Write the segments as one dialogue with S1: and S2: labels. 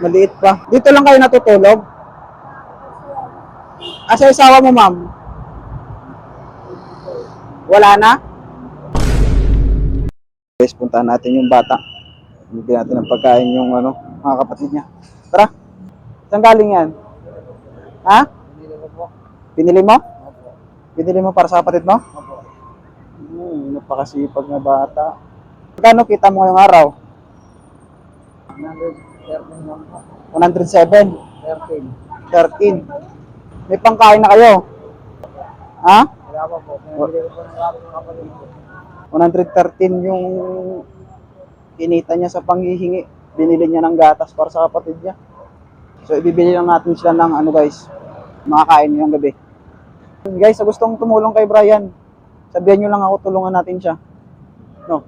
S1: Maliit pa. Dito lang kayo natutulog? Asa isawa mo, ma'am? Wala na? Guys, puntahan natin yung bata. Bigyan natin ng pagkain yung ano, mga kapatid niya. Tara. Saan galing yan? Ha? Pinili mo? Pinili mo para sa kapatid mo? Hmm, napakasipag na bata. Magkano kita mo ngayong araw? 107. 13. May pangkain na kayo? Ha?
S2: Wala pa po. Pinabili ko po ng kapatid ko.
S1: 113 yung kinita niya sa panghihingi. Binili niya ng gatas para sa kapatid niya. So, ibibili lang natin sila ng ano guys, makakain ngayong gabi. Guys, sa gustong tumulong kay Brian, sabihan nyo lang ako, tulungan natin siya. No?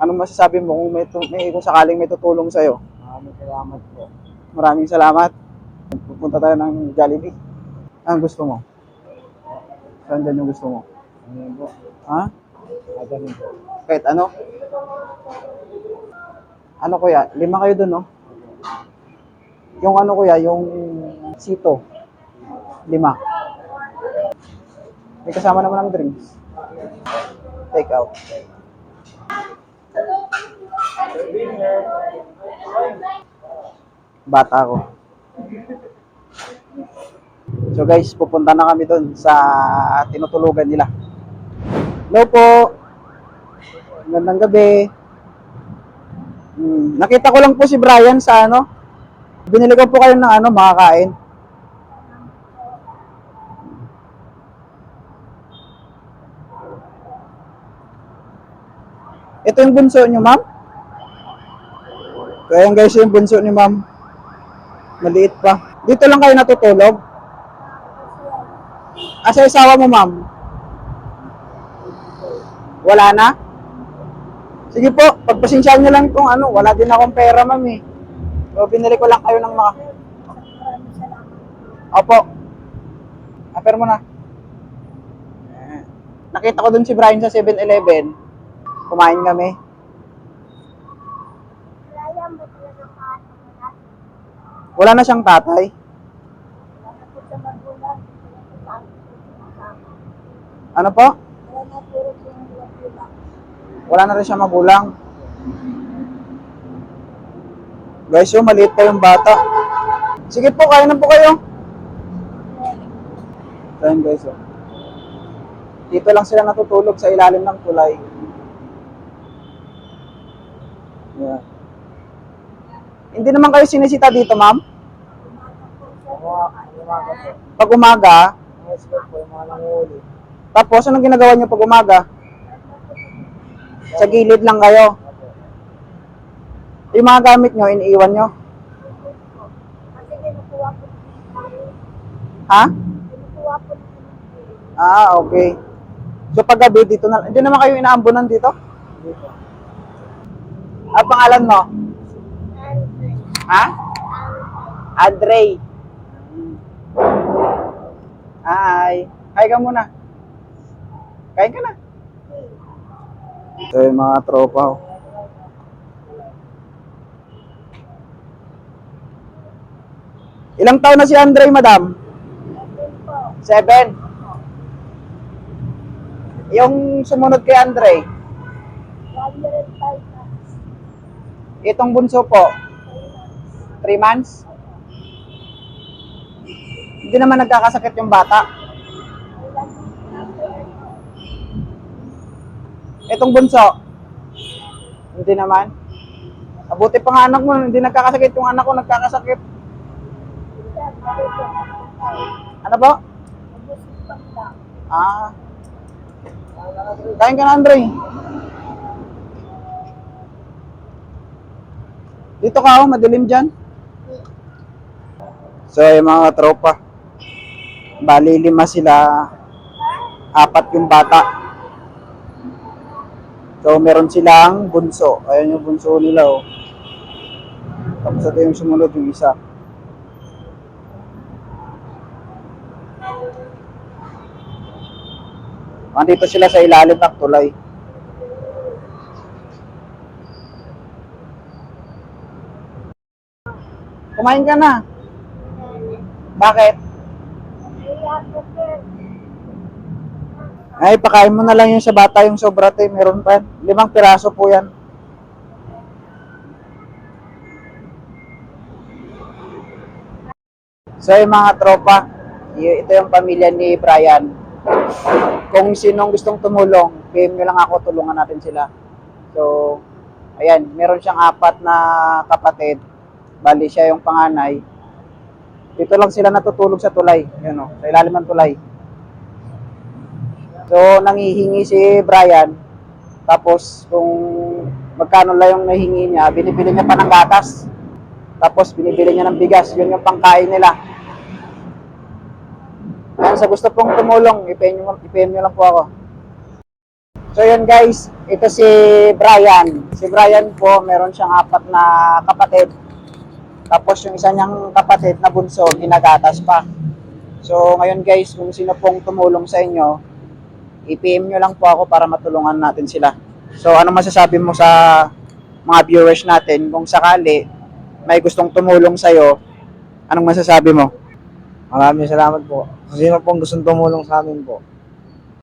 S1: Anong masasabi mo kung, may, may, kung sakaling may tutulong sa'yo?
S2: Maraming salamat po.
S1: Maraming salamat. Pupunta tayo ng Jollibee. Ang gusto mo? Saan dyan yung gusto mo?
S2: Ano po?
S1: Ha?
S2: Ah, ganun po.
S1: Kahit ano? Ano kuya? Lima kayo dun, no? Yung ano kuya, yung sito. Lima. May kasama naman ng drinks. Take out. Bata ko. So guys, pupunta na kami doon sa tinutulugan nila. Hello po. Magandang gabi. Hmm, nakita ko lang po si Brian sa ano. Binili ko po kayo ng ano, makakain. Ito yung bunso niyo, ma'am? Kaya yan guys, yung bunso ni ma'am. Maliit pa. Dito lang kayo natutulog? Asa isawa mo, ma'am? Wala na? Sige po, pagpasensyaan nyo lang kung ano, wala din akong pera, ma'am eh. So, binili ko lang kayo ng mga... Opo. Aper mo na. Nakita ko dun si Brian sa 7-Eleven. Kumain kami. Wala na siyang tatay. Ano po? Wala na rin siya magulang. Guys, yung maliit pa yung bata. Sige po, kain na po kayo. Ayan guys, oh. Dito lang sila natutulog sa ilalim ng tulay. Yeah. Hindi naman kayo sinisita dito, ma'am? Pag umaga,
S2: school po, yung mga nanguhuli.
S1: tapos anong ginagawa niyo pag umaga? Sa gilid lang kayo. Yung mga gamit nyo, iniiwan nyo. Ha? Ah, okay. So pag gabi dito na, hindi naman kayo inaambunan dito?
S2: Hindi
S1: Ah, pangalan mo? Ha? Andre. Hi. Hi ka muna. Kain ka na. Ito yung mga tropa. oh. Ilang taon na si Andre, madam? Seven. Yung sumunod kay Andre, itong bunso po, three months? Hindi naman nagkakasakit yung bata. Itong bunso, hindi naman. Mabuti pa nga anak mo, hindi nagkakasakit yung anak ko, nagkakasakit. Ano po? Ah. Kain ka na, Andre. Dito ka, oh, madilim dyan. So, yung mga tropa. Bali, lima sila. Apat yung bata. So, meron silang bunso. Ayan yung bunso nila, oh. Tapos ito yung sumunod yung isa. Andito sila sa ilalim ng tulay. Kumain ka na. Bakit? Ay, pakain mo na lang yun sa bata yung sobra te. Meron pa. Limang piraso po yan. So yung mga tropa, ito yung pamilya ni Brian. Kung sinong gustong tumulong, PM nyo lang ako, tulungan natin sila. So, ayan, meron siyang apat na kapatid. Bali, siya yung panganay. Dito lang sila natutulog sa tulay. Yun o, sa ilalim ng tulay. So, nangihingi si Brian. Tapos, kung magkano lang yung nahingi niya, binibili niya pa ng gatas. Tapos, binibili niya ng bigas. Yun yung pangkain nila. Yan, sa gusto pong tumulong, i-PM nyo lang po ako. So yun guys, ito si Brian. Si Brian po, meron siyang apat na kapatid. Tapos yung isa niyang kapatid na bunso, ginagatas pa. So ngayon guys, kung sino pong tumulong sa inyo, i-PM nyo lang po ako para matulungan natin sila. So ano masasabi mo sa mga viewers natin kung sakali may gustong tumulong sa'yo, anong masasabi mo?
S2: Maraming salamat po. Sino pong gustong tumulong sa amin po,